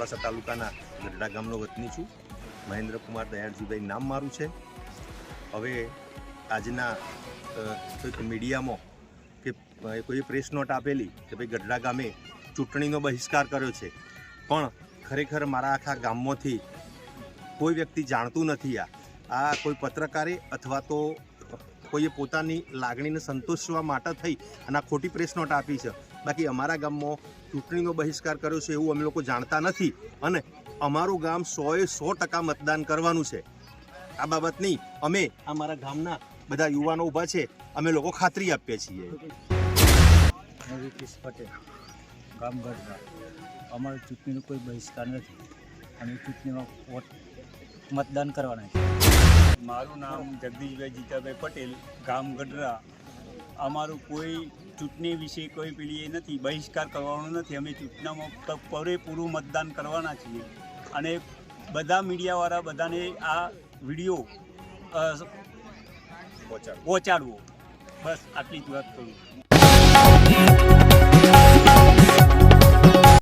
મોડાસા તાલુકાના ગઢડા ગામનો વતની છું. મહેન્દ્રકુમાર દયાળજીભાઈ નામ મારું છે. હવે આજના કોઈક મીડિયામાં કે કોઈ પ્રેસ નોટ આપેલી કે ભાઈ ગઢડા ગામે ચૂંટણીનો બહિષ્કાર કર્યો છે. પણ ખરેખર મારા આખા ગામમાંથી કોઈ વ્યક્તિ જાણતું નથી આ. આ કોઈ પત્રકારે અથવા તો કોઈએ પોતાની લાગણીને સંતોષવા માટે થઈ અને આ ખોટી પ્રેસ નોટ આપી છે. બાકી અમારા ગામમાં ચૂંટણીનો બહિષ્કાર કર્યો છે એવું અમે લોકો જાણતા નથી અને અમારું ગામ સોએ સો ટકા મતદાન કરવાનું છે. આ બાબતની અમે અમારા ગામના બધા યુવાનો ઊભા છે, અમે લોકો ખાતરી આપીએ છીએ. પટેલ ગામ ગઢડા. અમારે ચૂંટણીનો કોઈ બહિષ્કાર નથી. અને ચૂંટણીમાં વોટ મતદાન કરવાના છે. મારું નામ જગદીશભાઈ જીતાભાઈ પટેલ ગામ ગઢડા. અમારું કોઈ ચૂંટણી વિશે કોઈ પેલી એ નથી બહિષ્કાર કરવાનો નથી. અમે ચૂંટણીમાં પૂરેપૂરું મતદાન કરવાના છીએ. અને બધા મીડિયાવાળા બધાને આ વીડિયો પહોંચાડવો. બસ આટલી જ વાત કરું.